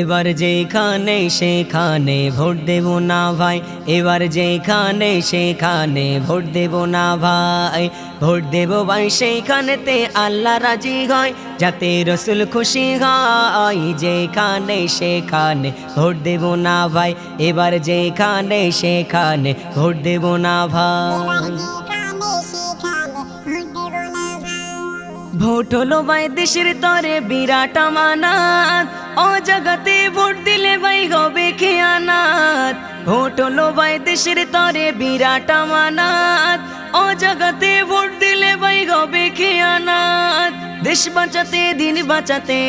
এবার যেখানে সেখানে ভোট দেব না ভাই। এবার যেখানে সেখানে ভোট দেব না ভাই। ভোট দেব ভাই সেইখানেতে আল্লাহ রাজি হয়, যাতে রসুল খুশি হয়। যেখানে সেখানে ভোট দেব না ভাই, এবার যেখানে সেখানে ভোট দেব না ভাই। ভোট হলো ভাই দেশের তরে, বিরাট আমানাত। ও জগতে ভোট দিলে ভাই হবে খেয়ানাত। ভোট হলো ভাই দেশের তরে, বিরাট আমানাত। ও জগতে ভোট দিলে ভাই হবে খেয়ানাত। দেশ বাঁচাতে, দিন বাঁচাতে।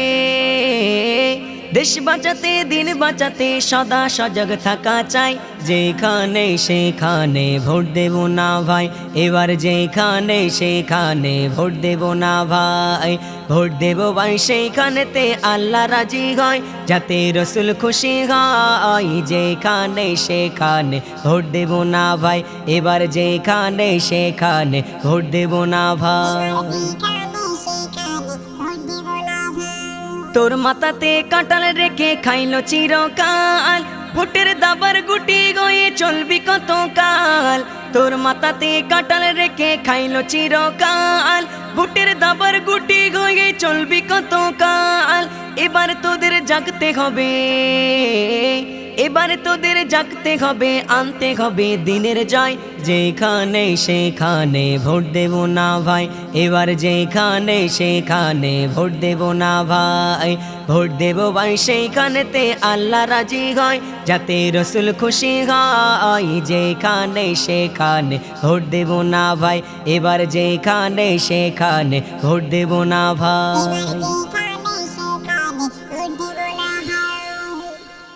দেশ বাঁচাতে, দিন বাঁচাতে, সদা সজাগ থাকা চাই। যেখানে সেখানে ভোট দেব না ভাই। এবার যেখানে সেখানে ভোট দেব না ভাই। ভোট দেব ভাই সেইখানেতে আল্লাহ রাজি হয়। যাতে রসুল খুশি হয়, যেখানে সেখানে ভোট দেব না ভাই। এবার যেখানে সেখানে ভোট দেব না ভাই। তোর মাথাতে কাঁটাল রেখে খাইলো চিরকাল। ভোটের দাবার গুটি গয়ে চলবি কত কাল তোর মাথাতে কাঁটাল রেখে খাইলো চিরকাল। ভোটের দাবার গুটি গয়ে চলবি কত কাল এবার তোদের জাগতে হবে। এবার তোদের জাগতে হবে, আনতে হবে দিনের জয়। যেখানে সেখানে ভোট দেব না ভাই। এবার যেখানে সেখানে ভোট দেব না ভাই। ভোট দেব ভাই, সেইখানেতে আল্লাহ রাজি হয়। যাতে রসুল খুশি হয়, যেখানে সেখানে ভোট দেব না ভাই। এবার যেখানে সেখানে ভোট দেব না ভাই।